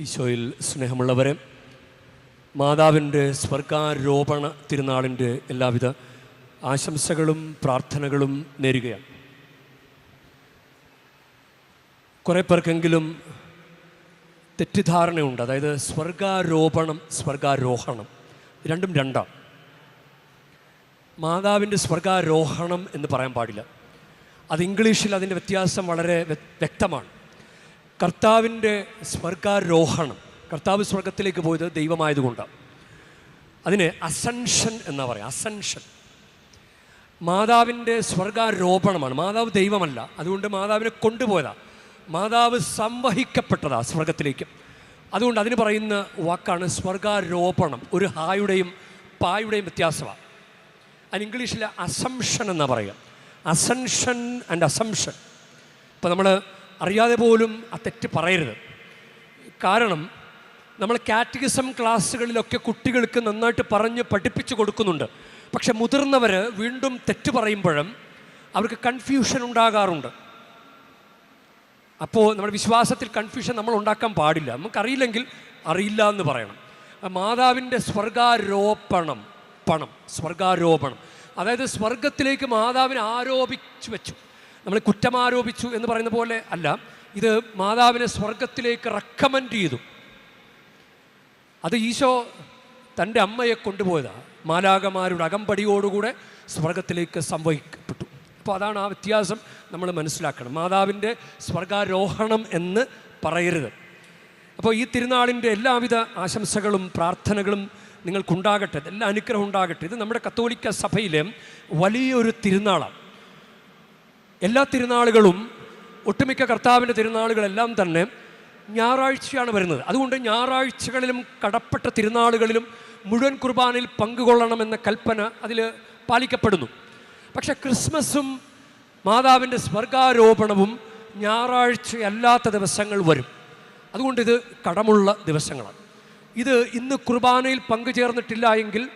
ഈശോയിൽ സ്നേഹമുള്ളവരെ മാതാവിന്റെ സ്വർഗാരോപണ തിരുനാളിന്റെ എല്ലാവിധ ആശംസകളും പ്രാർത്ഥനകളും നേരുകയാണ്. കുറേ പേർക്കെങ്കിലും തെറ്റിദ്ധാരണയുണ്ട്. അതായത് സ്വർഗാരോപണം സ്വർഗാരോഹണം രണ്ടും രണ്ടാണ് മാതാവിന്റെ സ്വർഗാരോഹണം എന്ന് പറയാൻ പാടില്ല. അത് ഇംഗ്ലീഷിൽ അതിന്റെ വ്യത്യാസം വളരെ വ്യക്തമാണ്. കർത്താവിന്റെ സ്വർഗാരോഹണം. കർത്താവ് സ്വർഗത്തിലേക്ക് പോയത് ദൈവമായതുകൊണ്ടാണ്. അതിന് അസൻഷൻ എന്നാ പറയുക അസൻഷൻ. മാതാവിന്റെ സ്വർഗാരോപണമാണ്. മാതാവ് ദൈവമല്ല. അതുകൊണ്ട് മാതാവിനെ കൊണ്ടുപോയതാ. മാതാവ് സംവഹിക്കപ്പെട്ടതാ സ്വർഗത്തിലേക്ക്. അതുകൊണ്ട് അതിന് പറയുന്ന വാക്കാണ് സ്വർഗാരോപണം. ഒരു ഹായുടെയും പായുടെയും വ്യത്യാസമാണ് അതിന് ഇംഗ്ലീഷിൽ അസംഷൻ എന്നാ പറയുക അസൻഷൻ ആൻഡ് അസംഷൻ ഇപ്പം നമ്മൾ അറിയാതെ പോലും ആ തെറ്റ് പറയരുത്. കാരണം നമ്മൾ കാറ്റഗിസം ക്ലാസ്സുകളിലൊക്കെ കുട്ടികൾക്ക് നന്നായിട്ട് പറഞ്ഞ് പഠിപ്പിച്ചു കൊടുക്കുന്നുണ്ട്. പക്ഷെ മുതിർന്നവർ വീണ്ടും തെറ്റ് പറയുമ്പോഴും അവർക്ക് കൺഫ്യൂഷൻ ഉണ്ടാകാറുണ്ട്. അപ്പോൾ നമ്മുടെ വിശ്വാസത്തിൽ കൺഫ്യൂഷൻ നമ്മൾ ഉണ്ടാക്കാൻ പാടില്ല. നമുക്കറിയില്ലെങ്കിൽ അറിയില്ല എന്ന് പറയണം. മാതാവിന്റെ സ്വർഗാരോപണം പണം സ്വർഗാരോപണം. അതായത് സ്വർഗത്തിലേക്ക് മാതാവിനെ ആരോപിച്ചു വെച്ചു. നമ്മൾ കുറ്റമാരോപിച്ചു എന്ന് പറയുന്ന പോലെ അല്ല. ഇത് മാതാവിനെ സ്വർഗത്തിലേക്ക് റെക്കമെൻഡ് ചെയ്തു. അത് ഈശോ തന്റെ അമ്മയെ കൊണ്ടുപോയതാണ് മാലാകമാരുടെ അകമ്പടിയോടുകൂടെ സ്വർഗത്തിലേക്ക് സംവഹിക്കപ്പെട്ടു. അപ്പോൾ അതാണ് ആ വ്യത്യാസം നമ്മൾ മനസ്സിലാക്കണം. മാതാവിന്റെ സ്വർഗാരോഹണം എന്ന് പറയരുത്. അപ്പോൾ ഈ തിരുനാളിന്റെ എല്ലാവിധ ആശംസകളും പ്രാർത്ഥനകളും നിങ്ങൾക്കുണ്ടാകട്ടെ. എല്ലാ അനുഗ്രഹം ഉണ്ടാകട്ടെ. ഇത് നമ്മുടെ കത്തോലിക്ക സഭയിലെ വലിയൊരു തിരുനാളാണ്. എല്ലാ തിരുനാളുകളും ഒട്ടുമിക്ക കർത്താവിന്റെ തിരുനാളുകളെല്ലാം തന്നെ ഞായറാഴ്ചയാണ് വരുന്നത്. അതുകൊണ്ട് ഞായറാഴ്ചകളിലും കടപ്പെട്ട തിരുനാളുകളിലും മുഴുവൻ കുർബാനയിൽ പങ്കുകൊള്ളണമെന്ന കൽപ്പന അതിൽ പാലിക്കപ്പെടുന്നു. പക്ഷേ ക്രിസ്മസും മാതാവിന്റെ സ്വർഗാരോപണവും ഞായറാഴ്ചയല്ലാത്ത ദിവസങ്ങൾ വരും. അതുകൊണ്ട് ഇത് കടമുള്ള ദിവസങ്ങളാണ്. ഇത് ഇന്ന് കുർബാനയിൽ പങ്കുചേർന്നിട്ടില്ല എങ്കിൽ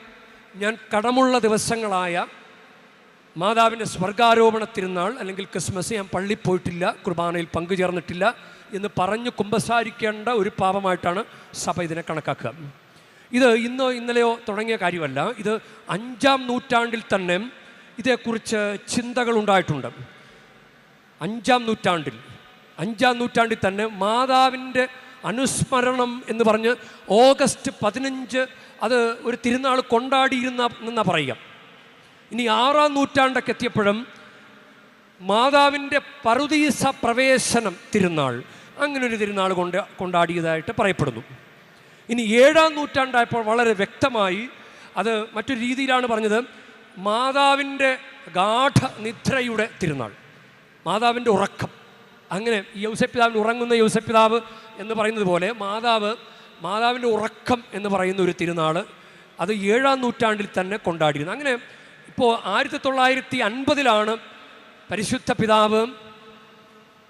ഞാൻ കടമുള്ള ദിവസങ്ങളായ മാതാവിന്റെ സ്വർഗാരോപണ തിരുനാൾ അല്ലെങ്കിൽ ക്രിസ്മസ് ഞാൻ പള്ളി പോയിട്ടില്ല കുർബാനയിൽ പങ്കുചേർന്നിട്ടില്ല എന്ന് പറഞ്ഞ് കുമ്പസാരിക്കേണ്ട ഒരു പാപമായിട്ടാണ് സഭ ഇതിനെ കണക്കാക്കുക. ഇത് ഇന്നോ ഇന്നലെയോ തുടങ്ങിയ കാര്യമല്ല. ഇത് അഞ്ചാം നൂറ്റാണ്ടിൽ തന്നെ ഇതേക്കുറിച്ച് ചിന്തകൾ ഉണ്ടായിട്ടുണ്ട്. അഞ്ചാം നൂറ്റാണ്ടിൽ അഞ്ചാം നൂറ്റാണ്ടിൽ തന്നെ മാതാവിന്റെ അനുസ്മരണം എന്ന് പറഞ്ഞ് ഓഗസ്റ്റ് പതിനഞ്ച് അത് ഒരു തിരുനാൾ കൊണ്ടാടിയിരുന്ന എന്നാ പറയുക. ഇനി ആറാം നൂറ്റാണ്ടൊക്കെ എത്തിയപ്പോഴും മാതാവിന്റെ പറുദീസ പ്രവേശനം തിരുനാൾ അങ്ങനെ ഒരു തിരുനാൾ കൊണ്ട് കൊണ്ടാടിയതായിട്ട് പറയപ്പെടുന്നു. ഇനി ഏഴാം നൂറ്റാണ്ടായപ്പോൾ വളരെ വ്യക്തമായി അത് മറ്റൊരു രീതിയിലാണ് പറഞ്ഞത്. മാതാവിന്റെ ഗാഠ നിദ്രയുടെ തിരുനാൾ മാതാവിന്റെ ഉറക്കം. അങ്ങനെ യൗസപിതാവിന് ഉറങ്ങുന്ന യൗസപിതാവ് എന്ന് പറയുന്നത് പോലെ മാതാവ് മാതാവിന്റെ ഉറക്കം എന്ന് പറയുന്ന ഒരു തിരുനാൾ അത് ഏഴാം നൂറ്റാണ്ടിൽ തന്നെ കൊണ്ടാടിയിരുന്നു. അങ്ങനെ ഇപ്പോൾ ആയിരത്തി തൊള്ളായിരത്തി അൻപതിലാണ് പരിശുദ്ധ പിതാവ്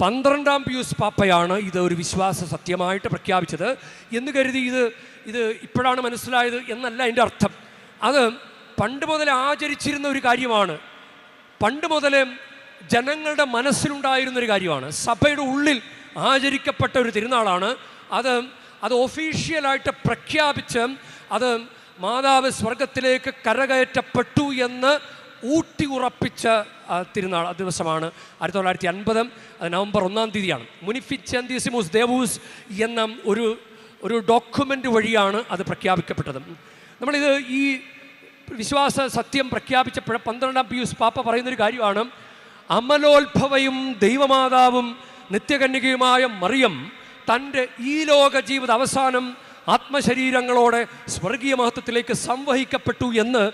പന്ത്രണ്ടാം പിയൂസ് പാപ്പയാണ് ഇത് ഒരു വിശ്വാസ സത്യമായിട്ട് പ്രഖ്യാപിച്ചത്. എന്ന് കരുതി ഇത് ഇത് ഇപ്പോഴാണ് മനസ്സിലായത് എന്നല്ല അതിന്റെ അർത്ഥം. അത് പണ്ട് മുതൽ ആചരിച്ചിരുന്ന ഒരു കാര്യമാണ്. പണ്ട് മുതലേ ജനങ്ങളുടെ മനസ്സിലുണ്ടായിരുന്ന ഒരു കാര്യമാണ്. സഭയുടെ ഉള്ളിൽ ആചരിക്കപ്പെട്ട ഒരു തിരുനാളാണ്. അത് അത് ഒഫീഷ്യലായിട്ട് പ്രഖ്യാപിച്ച് അത് മാതാവ് സ്വർഗത്തിലേക്ക് കരകയറ്റപ്പെട്ടു എന്ന് ഊട്ടി ഉറപ്പിച്ച തിരുനാൾ ദിവസമാണ്. ആയിരത്തി തൊള്ളായിരത്തി അൻപത് നവംബർ ഒന്നാം തീയതിയാണ്. ചന്ദീസിമൂസ് ദേവൂസ് എന്ന ഒരു ഒരു ഡോക്യുമെന്റ് വഴിയാണ് അത് പ്രഖ്യാപിക്കപ്പെട്ടത്. നമ്മളിത് ഈ വിശ്വാസ സത്യം പ്രഖ്യാപിച്ചപ്പോൾ പന്ത്രണ്ടാം പിയൂസ് പാപ്പ പറയുന്നൊരു കാര്യമാണ് അമലോത്ഭവയും ദൈവമാതാവും നിത്യകന്യകയുമായ മറിയം തന്റെ ഈ ലോക ജീവിത അവസാനം ആത്മശരീരങ്ങളോടെ സ്വർഗീയ മഹത്വത്തിലേക്ക് സംവഹിക്കപ്പെട്ടു എന്ന്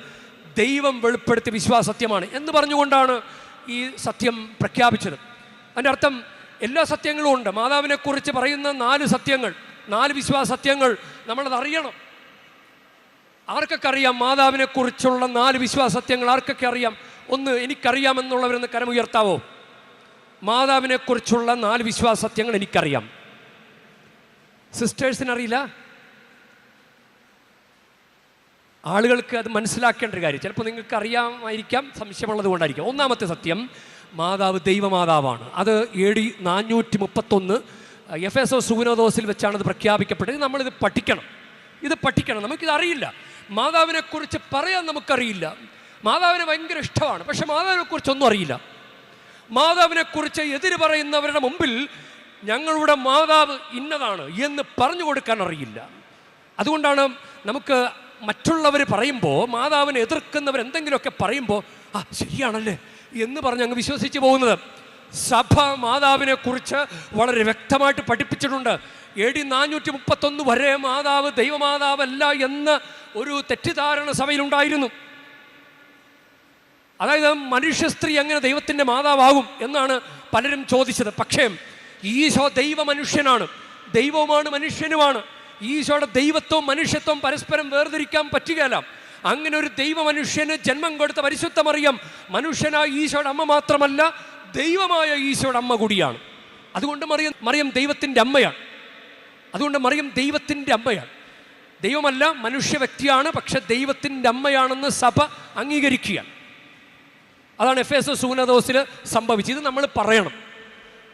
ദൈവം വെളിപ്പെടുത്തിയ വിശ്വാസ സത്യമാണ് എന്ന് പറഞ്ഞുകൊണ്ടാണ് ഈ സത്യം പ്രഖ്യാപിച്ചത്. അതിന്റെ അർത്ഥം എല്ലാ സത്യങ്ങളും ഉണ്ട്. മാതാവിനെക്കുറിച്ച് പറയുന്ന നാല് സത്യങ്ങൾ നാല് വിശ്വാസ സത്യങ്ങൾ നമ്മളത് അറിയണം. ആർക്കൊക്കെ അറിയാം മാതാവിനെക്കുറിച്ചുള്ള നാല് വിശ്വാസ സത്യങ്ങൾ ആർക്കൊക്കെ അറിയാം? ഒന്ന് എനിക്കറിയാമെന്നുള്ളവരൊന്ന് കരമുയർത്താവോ? മാതാവിനെക്കുറിച്ചുള്ള നാല് വിശ്വാസ സത്യങ്ങൾ എനിക്കറിയാം. സിസ്റ്റേഴ്സിന് അറിയില്ല ആളുകൾക്ക് അത് മനസ്സിലാക്കേണ്ട ഒരു കാര്യം. ചിലപ്പോൾ നിങ്ങൾക്ക് അറിയാമായിരിക്കാം സംശയമുള്ളത് കൊണ്ടായിരിക്കാം. ഒന്നാമത്തെ സത്യം മാതാവ് ദൈവമാതാവാണ്. അത് എ ഡി നാനൂറ്റി മുപ്പത്തൊന്ന് എഫ് എസ് ഒ സൂനോദോസിൽ വെച്ചാണ് ഇത് പ്രഖ്യാപിക്കപ്പെട്ടത്. നമ്മളിത് പഠിക്കണം. ഇത് പഠിക്കണം. നമുക്കിത് അറിയില്ല മാതാവിനെക്കുറിച്ച് പറയാൻ നമുക്കറിയില്ല. മാതാവിനെ ഭയങ്കര ഇഷ്ടമാണ്. പക്ഷെ മാതാവിനെക്കുറിച്ചൊന്നും അറിയില്ല. മാതാവിനെക്കുറിച്ച് എതിര് പറയുന്നവരുടെ മുമ്പിൽ ഞങ്ങളുടെ മാതാവ് ഇന്നതാണ് എന്ന് പറഞ്ഞു കൊടുക്കാൻ അറിയില്ല. അതുകൊണ്ടാണ് നമുക്ക് മറ്റുള്ളവർ പറയുമ്പോൾ മാതാവിനെ എതിർക്കുന്നവർ എന്തെങ്കിലുമൊക്കെ പറയുമ്പോൾ ആ ശരിയാണല്ലേ? എന്ന് പറഞ്ഞ് അങ്ങ് വിശ്വസിച്ച് പോകുന്നത്. സഭ മാതാവിനെ കുറിച്ച് വളരെ വ്യക്തമായിട്ട് പഠിപ്പിച്ചിട്ടുണ്ട്. എ ഡി നാനൂറ്റി മുപ്പത്തൊന്ന് വരെ മാതാവ് ദൈവമാതാവല്ല എന്ന് ഒരു തെറ്റിദ്ധാരണ സഭയിലുണ്ടായിരുന്നു. അതായത് മനുഷ്യ സ്ത്രീ എങ്ങനെ ദൈവത്തിന്റെ മാതാവാകും എന്നാണ് പലരും ചോദിച്ചത്. പക്ഷേ ഈശോ ദൈവ മനുഷ്യനാണ് ദൈവവുമാണ് മനുഷ്യനുമാണ്. ഈശോയുടെ ദൈവത്വവും മനുഷ്യത്വം പരസ്പരം വേർതിരിക്കാൻ പറ്റുകയല്ല. അങ്ങനെ ഒരു ദൈവ മനുഷ്യന് ജന്മം കൊടുത്ത പരിശുദ്ധ മറിയം മനുഷ്യനായ ഈശോയുടെ അമ്മ മാത്രമല്ല ദൈവമായ ഈശോയുടെ അമ്മ കൂടിയാണ്. അതുകൊണ്ട് മറിയം മറിയം ദൈവത്തിന്റെ അമ്മയാണ്. അതുകൊണ്ട് മറിയം ദൈവത്തിന്റെ അമ്മയാണ്. ദൈവമല്ല മനുഷ്യ വ്യക്തിയാണ് പക്ഷെ ദൈവത്തിന്റെ അമ്മയാണെന്ന് സഭ അംഗീകരിക്കുകയാണ്. അതാണ് എഫ് എസ് എസ് സൂനദോസിൽ സംഭവിച്ചത് നമ്മൾ പറയണം.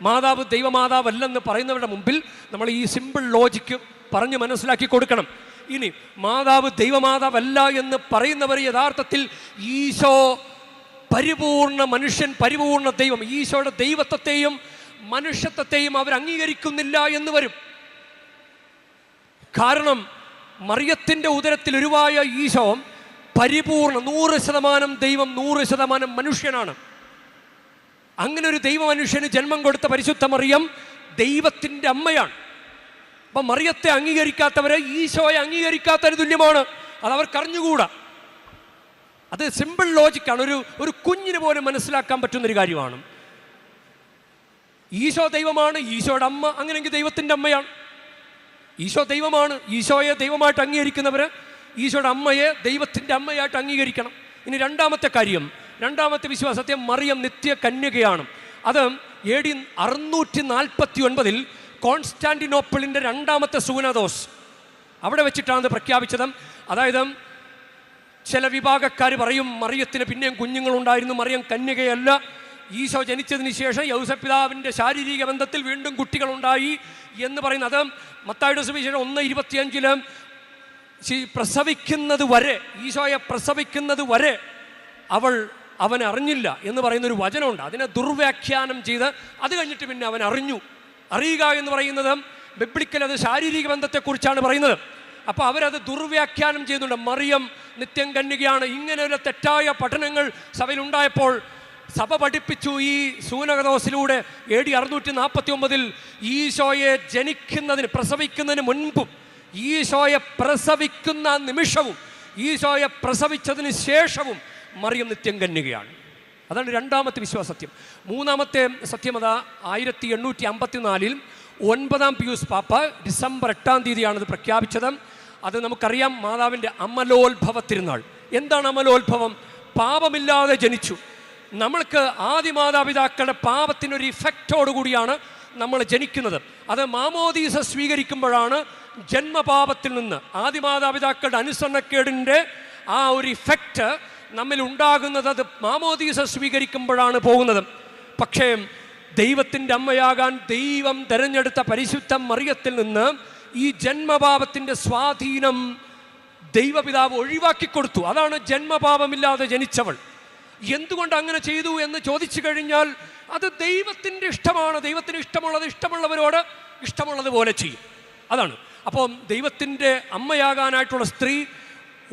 മാതാവ് ദൈവമാതാവല്ലെന്ന് പറയുന്നവരുടെ മുമ്പിൽ നമ്മൾ ഈ സിമ്പിൾ ലോജിക്ക് പറഞ്ഞ് മനസ്സിലാക്കി കൊടുക്കണം. ഇനി മാതാവ് ദൈവമാതാവല്ല എന്ന് പറയുന്നവർ യഥാർത്ഥത്തിൽ ഈശോ പരിപൂർണ മനുഷ്യൻ പരിപൂർണ ദൈവം. ഈശോയുടെ ദൈവത്വത്തെയും മനുഷ്യത്വത്തെയും അവർ അംഗീകരിക്കുന്നില്ല എന്ന് വരും. കാരണം മറിയത്തിന്റെ ഉദരത്തിൽ ഉരുവായ ഈശോ പരിപൂർണ നൂറ് ശതമാനം ദൈവം നൂറ് ശതമാനം മനുഷ്യനാണ്. അങ്ങനെ ഒരു ദൈവ മനുഷ്യന് ജന്മം കൊടുത്ത പരിശുദ്ധ മറിയം ദൈവത്തിന്റെ അമ്മയാണ്. അപ്പം മറിയത്തെ അംഗീകരിക്കാത്തവരെ ഈശോയെ അംഗീകരിക്കാത്തതിന് തുല്യമാണ്. അത് അവർ അറിഞ്ഞുകൂടാ. അത് സിമ്പിൾ ലോജിക്കാണ് ഒരു ഒരു കുഞ്ഞിന് പോലും മനസ്സിലാക്കാൻ പറ്റുന്നൊരു കാര്യമാണ്. ഈശോ ദൈവമാണ് ഈശോയുടെ അമ്മ അങ്ങനെയെങ്കിൽ ദൈവത്തിന്റെ അമ്മയാണ്. ഈശോ ദൈവമാണ് ഈശോയെ ദൈവമായിട്ട് അംഗീകരിക്കുന്നവർ ഈശോയുടെ അമ്മയെ ദൈവത്തിന്റെ അമ്മയായിട്ട് അംഗീകരിക്കണം. ഇനി രണ്ടാമത്തെ കാര്യം രണ്ടാമത്തെ വിശ്വാസത്തെ മറിയം നിത്യ കന്യകയാണ് അത് എ ഡി അറുന്നൂറ്റി നാൽപ്പത്തി ഒൻപതിൽ കോൺസ്റ്റാന്റിനോപ്പിളിന്റെ രണ്ടാമത്തെ സൂനദോസ് അവിടെ വെച്ചിട്ടാണ് അത് പ്രഖ്യാപിച്ചത്. അതായത് ചില വിഭാഗക്കാർ പറയും മറിയത്തിന് പിന്നെയും കുഞ്ഞുങ്ങളുണ്ടായിരുന്നു മറിയം കന്യകയല്ല. ഈശോ ജനിച്ചതിന് ശേഷം യൗസപിതാവിന്റെ ശാരീരിക ബന്ധത്തിൽ വീണ്ടും കുട്ടികളുണ്ടായി എന്ന് പറയുന്നത് മത്തായുടെ സുവിശേഷം ഒന്ന് ഇരുപത്തിയഞ്ചിൽ ശി- പ്രസവിക്കുന്നത് വരെ ഈശോയെ പ്രസവിക്കുന്നത് വരെ അവൾ അവൻ അറിഞ്ഞില്ല എന്ന് പറയുന്നൊരു വചനമുണ്ട്. അതിനെ ദുർവ്യാഖ്യാനം ചെയ്ത് അത് കഴിഞ്ഞിട്ട് പിന്നെ അവൻ അറിഞ്ഞു അറിയുക എന്ന് പറയുന്നത് ബിബ്ലിക്കൽ അത് ശാരീരിക ബന്ധത്തെക്കുറിച്ചാണ് പറയുന്നത്. അപ്പോൾ അവരത് ദുർവ്യാഖ്യാനം ചെയ്യുന്നുണ്ട്. മറിയം നിത്യം കന്യകയാണ് ഇങ്ങനെയുള്ള തെറ്റായ പഠനങ്ങൾ സഭയിലുണ്ടായപ്പോൾ സഭ പഠിപ്പിച്ചു ഈ സൂനകദോസിലൂടെ എ ഡി അറുന്നൂറ്റി നാൽപ്പത്തി ഒമ്പതിൽ ഈശോയെ ജനിക്കുന്നതിന് പ്രസവിക്കുന്നതിന് മുൻപും ഈശോയെ പ്രസവിക്കുന്ന നിമിഷവും ഈശോയെ പ്രസവിച്ചതിന് ശേഷവും മറിയം നിത്യം കന്യകയാണ് അതാണ് രണ്ടാമത്തെ വിശ്വാസത്യം. മൂന്നാമത്തെ സത്യമത ആയിരത്തി എണ്ണൂറ്റി അമ്പത്തിനാലിൽ ഒൻപതാം പിയൂസ് പാപ്പ ഡിസംബർ എട്ടാം തീയതിയാണ് അത് പ്രഖ്യാപിച്ചത്. അത് നമുക്കറിയാം മാതാവിന്റെ അമലോത്ഭവ തിരുനാൾ എന്താണ് അമലോത്ഭവം? പാപമില്ലാതെ ജനിച്ചു. നമ്മൾക്ക് ആദ്യ മാതാപിതാക്കളുടെ പാപത്തിനൊരു ഇഫക്റ്റോട് കൂടിയാണ് നമ്മൾ ജനിക്കുന്നത്. അത് മാമോദീസ സ്വീകരിക്കുമ്പോഴാണ് ജന്മപാപത്തിൽ നിന്ന് ആദ്യ മാതാപിതാക്കളുടെ അനുസരണക്കേടിന്റെ ആ ഒരു ഇഫക്റ്റ് നമ്മിൽ ഉണ്ടാകുന്നത് അത് മാമോദീസ സ്വീകരിക്കുമ്പോഴാണ് പോകുന്നത്. പക്ഷേ ദൈവത്തിന്റെ അമ്മയാകാൻ ദൈവം തിരഞ്ഞെടുത്ത പരിശുദ്ധ മറിയത്തിൽ നിന്ന് ഈ ജന്മപാപത്തിന്റെ സ്വാധീനം ദൈവപിതാവ് ഒഴിവാക്കി കൊടുത്തു. അതാണ് ജന്മപാപമില്ലാതെ ജനിച്ചവൾ. എന്തുകൊണ്ട് അങ്ങനെ ചെയ്തു എന്ന് ചോദിച്ചു കഴിഞ്ഞാൽ അത് ദൈവത്തിന്റെ ഇഷ്ടമാണ്. ദൈവത്തിന് ഇഷ്ടമുള്ളത് ഇഷ്ടമുള്ളവരോട് ഇഷ്ടമുള്ളത് പോലെ ചെയ്യും. അതാണ്. അപ്പം ദൈവത്തിന്റെ അമ്മയാകാനായിട്ടുള്ള സ്ത്രീ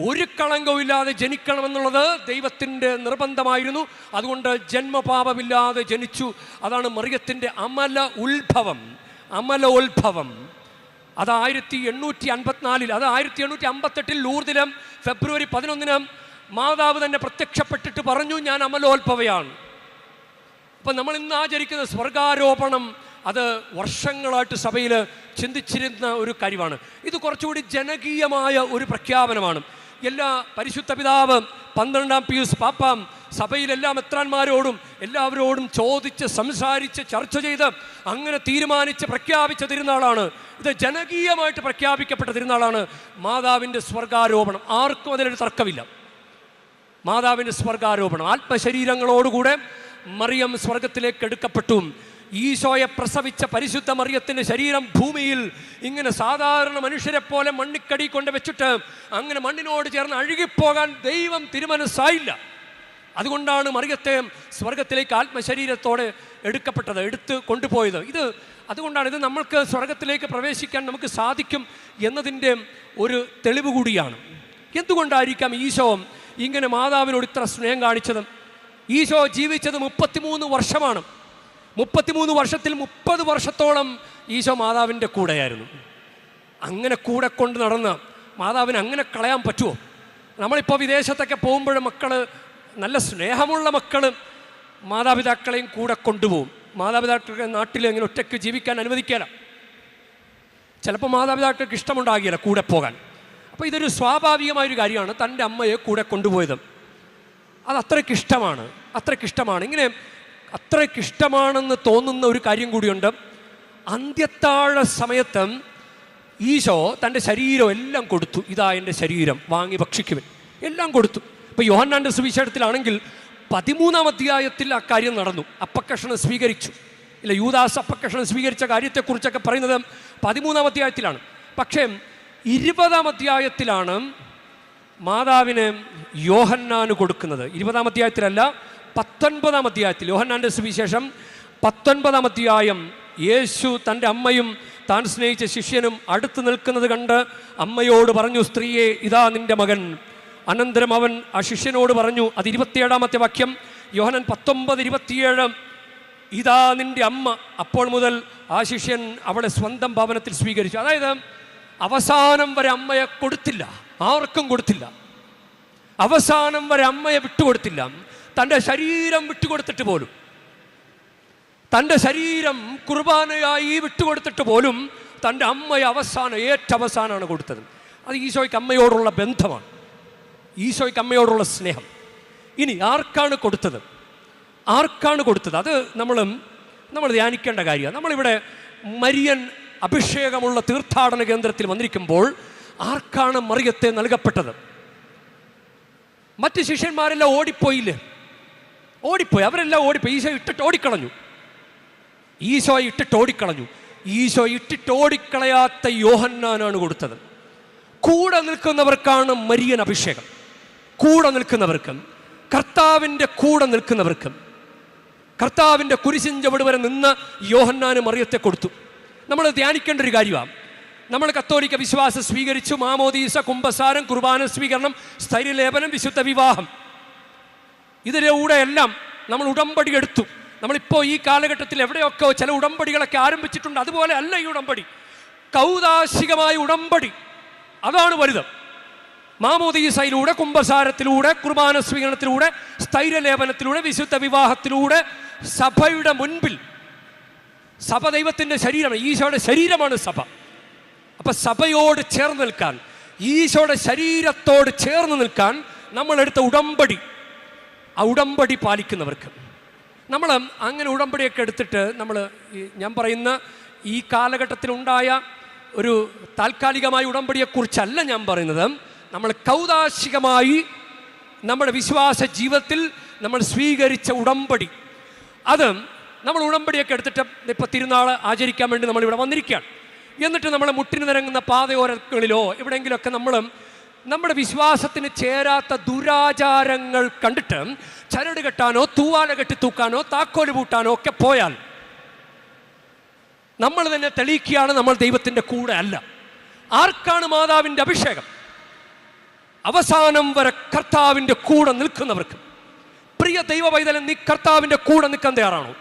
ഒരു കളങ്കവുമില്ലാതെ ജനിക്കണമെന്നുള്ളത് ദൈവത്തിന്റെ നിർബന്ധമായിരുന്നു. അതുകൊണ്ട് ജന്മപാപമില്ലാതെ ജനിച്ചു. അതാണ് മറിയത്തിന്റെ അമല ഉത്ഭവം. അമല ഉത്ഭവം. അത് ആയിരത്തി എണ്ണൂറ്റി അൻപത്തിനാലിൽ അത് ആയിരത്തി എണ്ണൂറ്റി അമ്പത്തെട്ടിൽ ലൂർദിനം ഫെബ്രുവരി പതിനൊന്നിന് മാതാവ് തന്നെ പ്രത്യക്ഷപ്പെട്ടിട്ട് പറഞ്ഞു ഞാൻ അമലോത്ഭവയാണ്. അപ്പം നമ്മൾ ഇന്ന് ആചരിക്കുന്ന സ്വർഗാരോപണം അത് വർഷങ്ങളായിട്ട് സഭയിൽ ചിന്തിച്ചിരുന്ന ഒരു കാര്യമാണ്. ഇത് കുറച്ചുകൂടി ജനകീയമായ ഒരു പ്രഖ്യാപനമാണ്. എല്ലാ പരിശുദ്ധ പിതാവ് പന്ത്രണ്ടാം പിയൂസ് പാപ്പാം സഭയിലെല്ലാ മെത്രാന്മാരോടും എല്ലാവരോടും ചോദിച്ച് സംസാരിച്ച് ചർച്ച ചെയ്ത് അങ്ങനെ തീരുമാനിച്ച് പ്രഖ്യാപിച്ച തിരുനാളാണ്. ഇത് ജനകീയമായിട്ട് പ്രഖ്യാപിക്കപ്പെട്ട തിരുനാളാണ്. മാതാവിന്റെ സ്വർഗാരോപണം. ആർക്കും അതിലൊരു തർക്കമില്ല. മാതാവിന്റെ സ്വർഗാരോപണം. ആത്മശരീരങ്ങളോടുകൂടെ മറിയം സ്വർഗത്തിലേക്ക് എടുക്കപ്പെട്ടു. ഈശോയെ പ്രസവിച്ച പരിശുദ്ധ മറിയത്തിന്റെ ശരീരം ഭൂമിയിൽ ഇങ്ങനെ സാധാരണ മനുഷ്യരെ പോലെ മണ്ണിക്കടി കൊണ്ട് വെച്ചിട്ട് അങ്ങനെ മണ്ണിനോട് ചേർന്ന് അഴുകിപ്പോകാൻ ദൈവം തിരുമനസ്സായില്ല. അതുകൊണ്ടാണ് മറിയത്തെ സ്വർഗത്തിലേക്ക് ആത്മശരീരത്തോടെ എടുക്കപ്പെട്ടത് എടുത്ത് കൊണ്ടുപോയത്. ഇത് അതുകൊണ്ടാണ് ഇത് നമ്മൾക്ക് സ്വർഗത്തിലേക്ക് പ്രവേശിക്കാൻ നമുക്ക് സാധിക്കും എന്നതിന്റെ ഒരു തെളിവ് കൂടിയാണ്. എന്തുകൊണ്ടായിരിക്കാം ഈശോ ഇങ്ങനെ മാതാവിനോട് ഇത്ര സ്നേഹം കാണിച്ചത്? ഈശോ ജീവിച്ചത് മുപ്പത്തിമൂന്ന് വർഷമാണ്. മുപ്പത്തിമൂന്ന് വർഷത്തിൽ മുപ്പത് വർഷത്തോളം ഈശോ മാതാവിന്റെ കൂടെയായിരുന്നു. അങ്ങനെ കൂടെ കൊണ്ട് നടന്ന് മാതാവിനെ അങ്ങനെ കളയാൻ പറ്റുമോ? നമ്മളിപ്പോൾ വിദേശത്തൊക്കെ പോകുമ്പോൾ മക്കൾ നല്ല സ്നേഹമുള്ള മക്കൾ മാതാപിതാക്കളെയും കൂടെ കൊണ്ടുപോകും. മാതാപിതാക്കളെ നാട്ടിൽ അങ്ങനെ ഒറ്റയ്ക്ക് ജീവിക്കാൻ അനുവദിക്കില്ല ചിലപ്പോൾ മാതാപിതാക്കൾക്ക് ഇഷ്ടമുണ്ടാകില്ല കൂടെ പോകാൻ. അപ്പോൾ ഇതൊരു സ്വാഭാവികമായൊരു കാര്യമാണ് തന്റെ അമ്മയെ കൂടെ കൊണ്ടുപോയത്. അത് അത്രയ്ക്ക് ഇഷ്ടമാണ്. അത്രയ്ക്ക് ഇഷ്ടമാണ്. ഇങ്ങനെ അത്രയ്ക്ക് ഇഷ്ടമാണെന്ന് തോന്നുന്ന ഒരു കാര്യം കൂടിയുണ്ട്. അന്ത്യത്താഴ സമയത്ത് ഈശോ തന്റെ ശരീരം എല്ലാം കൊടുത്തു. ഇതാ എന്റെ ശരീരം വാങ്ങി ഭക്ഷിക്കുവൻ. എല്ലാം കൊടുത്തു. ഇപ്പോൾ യോഹന്നാന്റെ സുവിശേഷത്തിലാണെങ്കിൽ പതിമൂന്നാം അധ്യായത്തിൽ ആ കാര്യം നടന്നു. അപ്പക്കഷണം സ്വീകരിച്ചു. ഇല്ല യൂദാസ് അപ്പക്കഷണം സ്വീകരിച്ച കാര്യത്തെക്കുറിച്ചൊക്കെ പറയുന്നത് പതിമൂന്നാം അധ്യായത്തിലാണ്. പക്ഷേ ഇരുപതാം അധ്യായത്തിലാണ് മാതാവിന് യോഹന്നാന് കൊടുക്കുന്നത്. ഇരുപതാം അധ്യായത്തിലല്ല പത്തൊൻപതാം അധ്യായത്തിൽ യോഹന്നാന്റെ സുവിശേഷം പത്തൊൻപതാം അധ്യായം. യേശു തന്റെ അമ്മയും താൻ സ്നേഹിച്ച ശിഷ്യനും അടുത്ത് നിൽക്കുന്നത് കണ്ട് അമ്മയോട് പറഞ്ഞു സ്ത്രീയെ ഇതാ നിന്റെ മകൻ. അനന്തരം അവൻ ആ ശിഷ്യനോട് പറഞ്ഞു അത് ഇരുപത്തിയേഴാമത്തെ വാക്യം യോഹനൻ പത്തൊമ്പത് ഇരുപത്തിയേഴ്. ഇതാ നിന്റെ അമ്മ. അപ്പോൾ മുതൽ ആ ശിഷ്യൻ അവളെ സ്വന്തം ഭവനത്തിൽ സ്വീകരിച്ചു. അതായത് അവസാനം വരെ അമ്മയെ കൊടുത്തില്ല. ആർക്കും കൊടുത്തില്ല. അവസാനം വരെ അമ്മയെ വിട്ടുകൊടുത്തില്ല. തന്റെ ശരീരം വിട്ടുകൊടുത്തിട്ട് പോലും തന്റെ ശരീരം കുർബാനയായി വിട്ടുകൊടുത്തിട്ട് പോലും തന്റെ അമ്മയെ അവസാനം ഏറ്റവസാനമാണ് കൊടുത്തത്. അത് ഈശോയ്ക്ക് അമ്മയോടുള്ള ബന്ധമാണ്. ഈശോയ്ക്ക് അമ്മയോടുള്ള സ്നേഹം. ഇനി ആർക്കാണ് കൊടുത്തത്? ആർക്കാണ് കൊടുത്തത്? അത് നമ്മൾ നമ്മൾ ധ്യാനിക്കേണ്ട കാര്യമാണ്. നമ്മളിവിടെ മരിയൻ അഭിഷേകമുള്ള തീർത്ഥാടന കേന്ദ്രത്തിൽ വന്നിരിക്കുമ്പോൾ ആർക്കാണ് മറിയത്തെ നൽകപ്പെട്ടത്? മറ്റ് ശിഷ്യന്മാരെല്ലാം ഓടിപ്പോയില്ലേ? ഓടിപ്പോയി. അവരെല്ലാം ഓടിപ്പോയി. ഈശോ ഇട്ടിട്ട് ഓടിക്കളഞ്ഞു. ഈശോ ഇട്ടിട്ട് ഓടിക്കളഞ്ഞു. ഈശോ ഇട്ടിട്ട് ഓടിക്കളയാത്ത യോഹന്നാനാണ് കൊടുത്തത്. കൂടെ നിൽക്കുന്നവർക്കാണ് മരിയൻ അഭിഷേകം. കൂടെ നിൽക്കുന്നവർക്കും കർത്താവിന്റെ കൂടെ നിൽക്കുന്നവർക്കും കർത്താവിന്റെ കുരിശിൻ വരെ നിന്ന് യോഹന്നാന് മറിയത്തെ കൊടുത്തു. നമ്മൾ ധ്യാനിക്കേണ്ട ഒരു കാര്യമാണ്. നമ്മൾ കത്തോലിക്ക വിശ്വാസം സ്വീകരിച്ചു. മാമോദീസ കുംഭസാരം കുർബാന സ്വീകരണം സ്ഥൈര്യലേപനം വിശുദ്ധ വിവാഹം. ഇതിലൂടെ എല്ലാം നമ്മൾ ഉടമ്പടി എടുത്തു. നമ്മളിപ്പോൾ ഈ കാലഘട്ടത്തിൽ എവിടെയൊക്കെ ചില ഉടമ്പടികളൊക്കെ ആരംഭിച്ചിട്ടുണ്ട് അതുപോലെ അല്ല ഈ ഉടമ്പടി. കൗതാശികമായ ഉടമ്പടി. അതാണ് വലുത്. മാമോദീസയിലൂടെ കുംഭസാരത്തിലൂടെ കുർബാന സ്വീകരണത്തിലൂടെ സ്ഥൈര്യലേപനത്തിലൂടെ വിശുദ്ധ വിവാഹത്തിലൂടെ സഭയുടെ മുൻപിൽ സഭ ദൈവത്തിന്റെ ശരീരമാണ്. ഈശോയുടെ ശരീരമാണ് സഭ. അപ്പൊ സഭയോട് ചേർന്ന് നിൽക്കാൻ ഈശോയുടെ ശരീരത്തോട് ചേർന്ന് നിൽക്കാൻ നമ്മളെടുത്ത ഉടമ്പടി ഉടമ്പടി പാലിക്കുന്നവർക്ക്. നമ്മൾ അങ്ങനെ ഉടമ്പടിയൊക്കെ എടുത്തിട്ട് നമ്മൾ ഞാൻ പറയുന്ന ഈ കാലഘട്ടത്തിലുണ്ടായ ഒരു താൽക്കാലികമായ ഉടമ്പടിയെക്കുറിച്ചല്ല ഞാൻ പറയുന്നത്. നമ്മൾ കൗതാശികമായി നമ്മുടെ വിശ്വാസ ജീവിതത്തിൽ നമ്മൾ സ്വീകരിച്ച ഉടമ്പടി. അത് നമ്മൾ ഉടമ്പടിയൊക്കെ എടുത്തിട്ട് ഇപ്പോൾ തിരുനാൾ ആചരിക്കാൻ വേണ്ടി നമ്മളിവിടെ വന്നിരിക്കുകയാണ്. എന്നിട്ട് നമ്മൾ മുട്ടിന് നിരങ്ങുന്ന പാതയോരങ്ങളിലോ എവിടെയെങ്കിലുമൊക്കെ നമ്മൾ നമ്മുടെ വിശ്വാസത്തിന് ചേരാത്ത ദുരാചാരങ്ങൾ കണ്ടിട്ട് ചരട് കെട്ടാനോ തൂവാല കെട്ടി തൂക്കാനോ താക്കോൽ പൂട്ടാനോ ഒക്കെ പോയാൽ നമ്മൾ തന്നെ തെളിയിക്കുകയാണ് നമ്മൾ ദൈവത്തിന്റെ കൂടെ അല്ല. ആർക്കാണ് മാതാവിന്റെ അഭിഷേകം? അവസാനം വരെ കർത്താവിന്റെ കൂടെ നിൽക്കുന്നവർക്ക്. പ്രിയ ദൈവ പൈതലൻ നീ കർത്താവിന്റെ കൂടെ നിൽക്കാൻ തയ്യാറാണോ?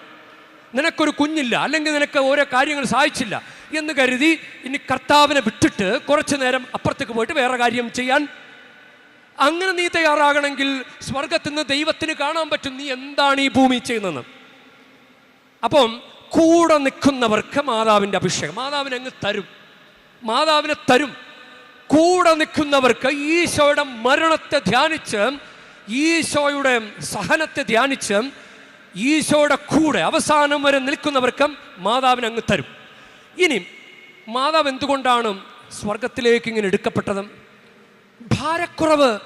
നിനക്കൊരു കുഞ്ഞില്ല അല്ലെങ്കിൽ നിനക്ക് ഓരോ കാര്യങ്ങൾ സാധിച്ചില്ല എന്ന് കരുതി ഇനി കർത്താവിനെ വിട്ടിട്ട് കുറച്ചു നേരം അപ്പുറത്തേക്ക് പോയിട്ട് വേറെ കാര്യം ചെയ്യാൻ. അങ്ങനെ നീ തയ്യാറാകണമെങ്കിൽ സ്വർഗത്തിൽ നിന്ന് ദൈവത്തിന് കാണാൻ പറ്റും നീ എന്താണ് ഈ ഭൂമി ചെയ്യുന്നത്. അപ്പം കൂടെ നിൽക്കുന്നവർക്ക് മാതാവിന്റെ അഭിഷേകം മാതാവിനെ അങ്ങ് തരും മാതാവിനെ തരും. കൂടെ നിൽക്കുന്നവർക്ക് ഈശോയുടെ മരണത്തെ ധ്യാനിച്ച് ഈശോയുടെ സഹനത്തെ ധ്യാനിച്ച് ഈശോയുടെ കൂടെ അവസാനം വരെ നിൽക്കുന്നവർക്ക് മാതാവിനെ അങ്ങ് തരും. ഇനി മാതാവ് എന്തുകൊണ്ടാണ് സ്വർഗത്തിലേക്ക് ഇങ്ങനെ എടുക്കപ്പെട്ടത്? ഭാരക്കുറവ്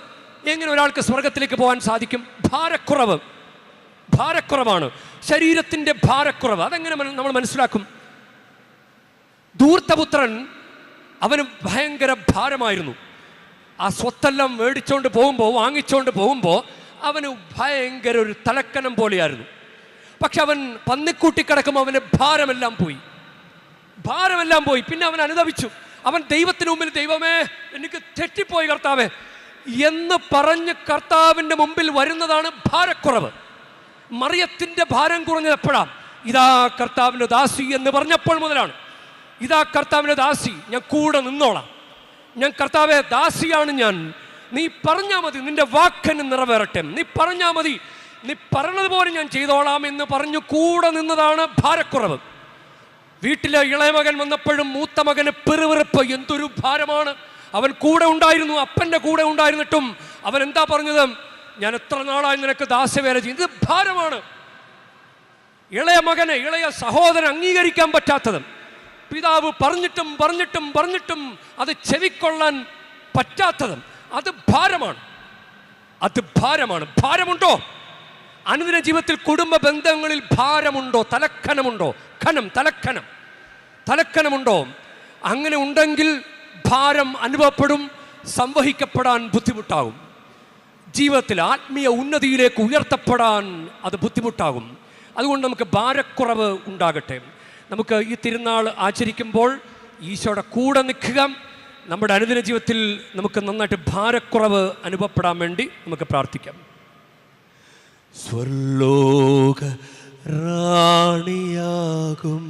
എങ്ങനെ ഒരാൾക്ക് സ്വർഗത്തിലേക്ക് പോകാൻ സാധിക്കും? ഭാരക്കുറവ്. ഭാരക്കുറവാണ്. ശരീരത്തിന്റെ ഭാരക്കുറവ്. അതെങ്ങനെ നമ്മൾ മനസ്സിലാക്കും? ധൂർത്തപുത്രൻ അവന് ഭയങ്കര ഭാരമായിരുന്നു. ആ സ്വത്തെല്ലാം മേടിച്ചോണ്ട് പോകുമ്പോൾ വാങ്ങിച്ചോണ്ട് പോകുമ്പോൾ അവന് ഭയങ്കര ഒരു തലക്കനം പോലെയായിരുന്നു. പക്ഷെ അവൻ പന്നിക്കൂട്ടി കിടക്കുമ്പോൾ അവന് ഭാരമെല്ലാം പോയി. ഭാരമെല്ലാം പോയി. പിന്നെ അവൻ അനുദപിച്ചു. അവൻ ദൈവത്തിന് മുമ്പിൽ ദൈവമേ എനിക്ക് തെറ്റിപ്പോയി കർത്താവേ. എന്ന് പറഞ്ഞ് കർത്താവിന്റെ മുമ്പിൽ വരുന്നതാണ് ഭാരക്കുറവ്. മറിയത്തിന്റെ ഭാരം കുറഞ്ഞത് എപ്പോഴാണ്? ഇതാ കർത്താവിന്റെ ദാസി എന്ന് പറഞ്ഞപ്പോൾ മുതലാണ്. ഇതാ കർത്താവിന്റെ ദാസി ഞാൻ കൂടെ നിന്നോളാം. ഞാൻ കർത്താവെ ദാസിയാണ് ഞാൻ. നീ പറഞ്ഞാൽ മതി നിന്റെ വാക്കിന് നിറവേറട്ടെ. നീ പറഞ്ഞാൽ മതി നീ പറഞ്ഞതുപോലെ ഞാൻ ചെയ്തോളാം എന്ന് പറഞ്ഞു കൂടെ നിന്നതാണ് ഭാരക്കുറവ്. വീട്ടിലെ ഇളയമകൻ വന്നപ്പോഴും മൂത്ത മകന് പിറുവിറുപ്പ് എന്തൊരു ഭാരമാണ്. അവൻ കൂടെ ഉണ്ടായിരുന്നു അപ്പന്റെ കൂടെ ഉണ്ടായിരുന്നിട്ടും അവൻ എന്താ പറഞ്ഞത്? ഞാൻ എത്ര നാളായി നിനക്ക് ദാസ്യവേല ചെയ്യും ഇത് ഭാരമാണ്. ഇളയ മകനെ ഇളയ സഹോദരൻ അംഗീകരിക്കാൻ പറ്റാത്തത് പിതാവ് പറഞ്ഞിട്ടും പറഞ്ഞിട്ടും പറഞ്ഞിട്ടും അത് ചെവിക്കൊള്ളാൻ പറ്റാത്തതും അത് ഭാരമാണ്. അത് ഭാരമാണ്. ഭാരമുണ്ടോ? അനുദിന ജീവിതത്തിൽ കുടുംബ ബന്ധങ്ങളിൽ ഭാരമുണ്ടോ? തലക്കനമുണ്ടോ? ഖനം തലക്കനം. തലക്കനമുണ്ടോ? അങ്ങനെ ഉണ്ടെങ്കിൽ ഭാരം അനുഭവപ്പെടും സംവഹിക്കപ്പെടാൻ ബുദ്ധിമുട്ടാകും. ജീവിതത്തിൽ ആത്മീയ ഉന്നതിയിലേക്ക് ഉയർത്തപ്പെടാൻ അത് ബുദ്ധിമുട്ടാകും. അതുകൊണ്ട് നമുക്ക് ഭാരക്കുറവ് ഉണ്ടാകട്ടെ. നമുക്ക് ഈ തിരുനാൾ ആചരിക്കുമ്പോൾ ഈശോയുടെ കൂടെ നിൽക്കുക. നമ്മുടെ അനുദിന ജീവിതത്തിൽ നമുക്ക് നന്നായിട്ട് ഭാരക്കുറവ് അനുഭവപ്പെടാൻ വേണ്ടി നമുക്ക് പ്രാർത്ഥിക്കാം. സ്വർലോക റാണിയാകും.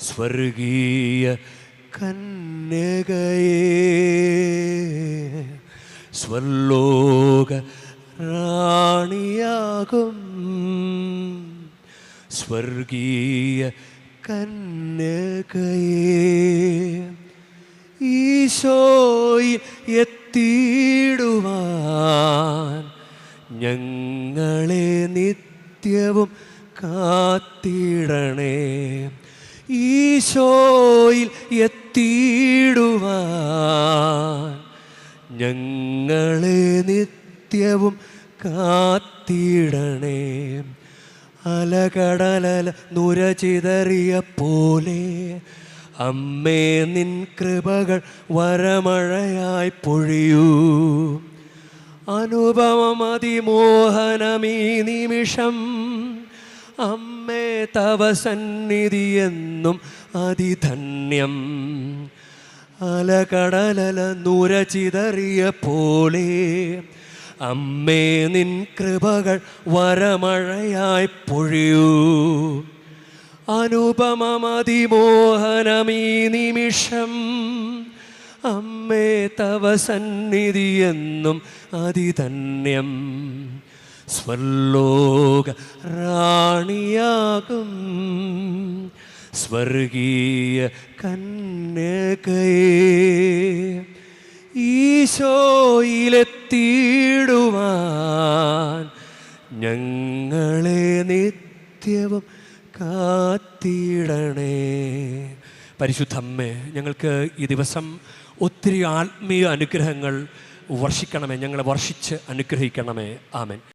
സ്വർഗീയ കന്യകയേ. സ്വർലോക റാണിയാകും. സ്വർഗീയ കന്യകയേ. ഈശോയിൽ എത്തിയിടുവാൻ ഞങ്ങളെ നിത്യവും കാത്തിടണേ. ഈശോയിൽ എത്തിയിടുവാൻ ഞങ്ങളെ നിത്യവും കാത്തിടണേ. അലകടലല നുരചിതറിയ പോലെ അമ്മേ നിൻ കൃപകൾ വരമഴയായി പൊഴിയൂ. അനുപമതിമോഹനമീ നിമിഷം. അമ്മേ തവ സന്നിധി എന്നും അതിധന്യം. അലകടലല നുരചിതറിയ പോലെ. അമ്മേ നിൻ കൃപകൾ വരമഴയായി പൊഴിയൂ. അനുപമതിമോഹനമീ നിമിഷം. അമ്മേ തവ സന്നിധി എന്നും അതിധന്യം. സ്വർലോക റാണിയാകും. സ്വർഗീയ കന്യകയേ ഈശോയിലെത്തിയിടുവാൻ ഞങ്ങളെ നിത്യവും കാത്തിടണേ. പരിശുദ്ധമ്മേ ഞങ്ങൾക്ക് ഈ ദിവസം ഒത്തിരി ആത്മീയ അനുഗ്രഹങ്ങൾ വർഷിക്കണമേ. ഞങ്ങളെ വർഷിച്ച് അനുഗ്രഹിക്കണമേ. ആമൻ.